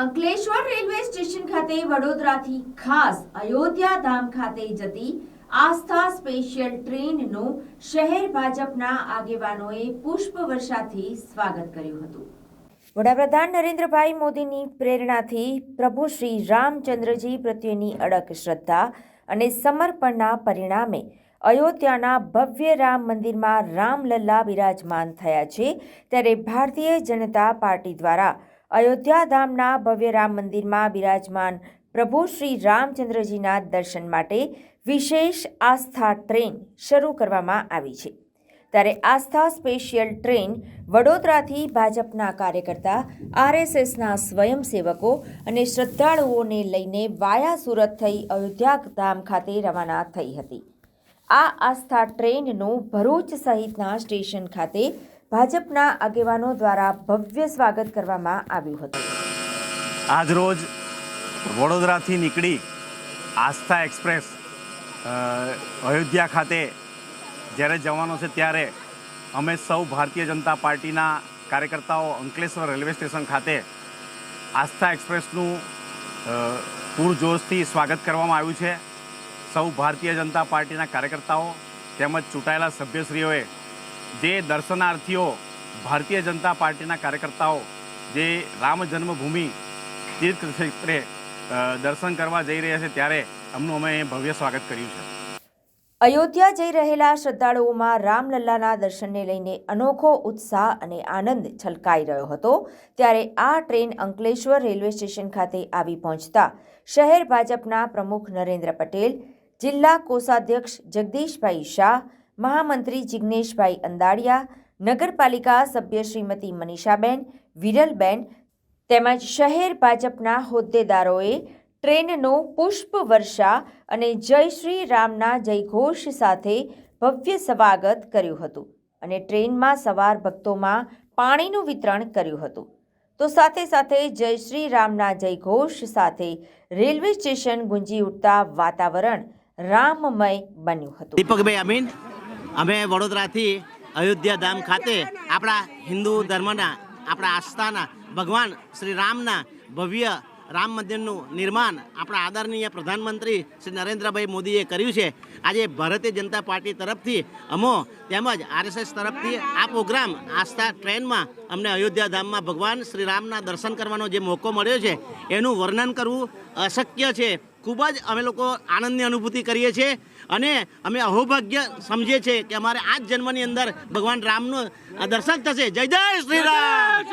Ankleshwar railway station ખાતે વડોદરાથી ખાસ અયોધ્યા ધામ ખાતે જતી આસ્થા સ્પેશિયલ ટ્રેનનું શહેર ભાજપના આગેવાનોએ પુષ્પવર્ષાથી સ્વાગત કર્યું હતું. વડાપ્રધાન નરેન્દ્રભાઈ મોદીની પ્રેરણાથી પ્રભુ શ્રી રામચંદ્રજી પ્રત્યેની અડગ શ્રદ્ધા અને સમર્પણના પરિણામે અયોધ્યાના ભવ્ય રામ મંદિરમાં રામલલ્લા બિરાજમાન થયા છે, ત્યારે ભારતીય જનતા પાર્ટી દ્વારા અયોધ્યા ધામના ભવ્ય રામ મંદિરમાં બિરાજમાન પ્રભુ શ્રી રામચંદ્રજીના દર્શન માટે વિશેષ આસ્થા ટ્રેન શરૂ કરવામાં આવી છે. ત્યારે આસ્થા સ્પેશિયલ ટ્રેન વડોદરાથી ભાજપના કાર્યકર્તા, આરએસએસના સ્વયંસેવકો અને શ્રદ્ધાળુઓને લઈને વાયા સુરત થઈ અયોધ્યા ધામ ખાતે રવાના થઈ હતી. આ આસ્થા ટ્રેનનું ભરૂચ સહિતના સ્ટેશન ખાતે ભાજપના આગેવાનો દ્વારા ભવ્ય સ્વાગત કરવામાં આવ્યું હતું. આજરોજ વડોદરાથી નીકળી આસ્થા એક્સપ્રેસ અયોધ્યા ખાતે જ્યારે જવાનો છે ત્યારે અમે સૌ ભારતીય જનતા પાર્ટીના કાર્યકર્તાઓ અંકલેશ્વર રેલવે સ્ટેશન ખાતે આસ્થા એક્સપ્રેસનું પૂરજોશથી સ્વાગત કરવામાં આવ્યું છે. સૌ ભારતીય જનતા પાર્ટીના કાર્યકર્તાઓ તેમજ ચૂંટાયેલા સભ્યશ્રીઓએ જે દર્શનાર્થીઓ ભારતીય જનતા પાર્ટીના કાર્યકર્તાઓ જે રામ જન્મભૂમિ તીર્થ ક્ષેત્રે દર્શન કરવા જઈ રહ્યા છે ત્યારે એમનું અમે ભવ્ય સ્વાગત કર્યું છે. અયોધ્યા જઈ રહેલા શ્રદ્ધાળુઓમાં રામલલ્લાના દર્શનને લઈને અનોખો ઉત્સાહ અને આનંદ છલકાઈ રહ્યો હતો. ત્યારે આ ટ્રેન અંકલેશ્વર રેલવે સ્ટેશન ખાતે આવી પહોંચતા શહેર ભાજપના પ્રમુખ નરેન્દ્ર પટેલ, જિલ્લા કોષાધ્યક્ષ જગદીશભાઈ શાહ મહામંત્રી જિગ્નેશભાઈ અંદાડિયા નગરપાલિકા સભ્ય શ્રીમતી મનીષાબેન, વિરલબેન તેમજ શહેર ભાજપના હોદ્દેદારોએ ટ્રેનનું પુષ્પ વર્ષા અને જય શ્રી રામના જયઘોષ સાથે ભવ્ય સ્વાગત કર્યું હતું અને ટ્રેનમાં સવાર ભક્તોમાં પાણીનું વિતરણ કર્યું હતું. તો સાથે સાથે જય શ્રી રામના જયઘોષ સાથે રેલવે સ્ટેશન ગુંજી ઉઠતા વાતાવરણ રામમય બન્યું હતું. દીપકભાઈ, અમીન. અમે વડોદરાથી અયોધ્યા ધામ ખાતે આપણા હિન્દુ ધર્મના, આપણા આસ્થાના, ભગવાન શ્રી રામના ભવ્ય રામ મંદિરનું નિર્માણ આપણા આદરણીય પ્રધાનમંત્રી શ્રી નરેન્દ્રભાઈ મોદીએ કર્યું છે. આજે ભારતીય જનતા પાર્ટી તરફથી અમો તેમજ આરએસએસ તરફથી આ પ્રોગ્રામ, આસ્થા ટ્રેનમાં અમને અયોધ્યા ધામમાં ભગવાન શ્રી રામના દર્શન કરવાનો જે મોકો મળ્યો છે, એનું વર્ણન કરવું અશક્ય છે. ખૂબ જ અમે લોકો આનંદની અનુભૂતિ કરીએ છીએ અને અમે અહોભાગ્ય સમજીએ છીએ કે અમારે આ જ જન્મની અંદર ભગવાન રામનું દર્શન થશે. જય જય શ્રી રામ!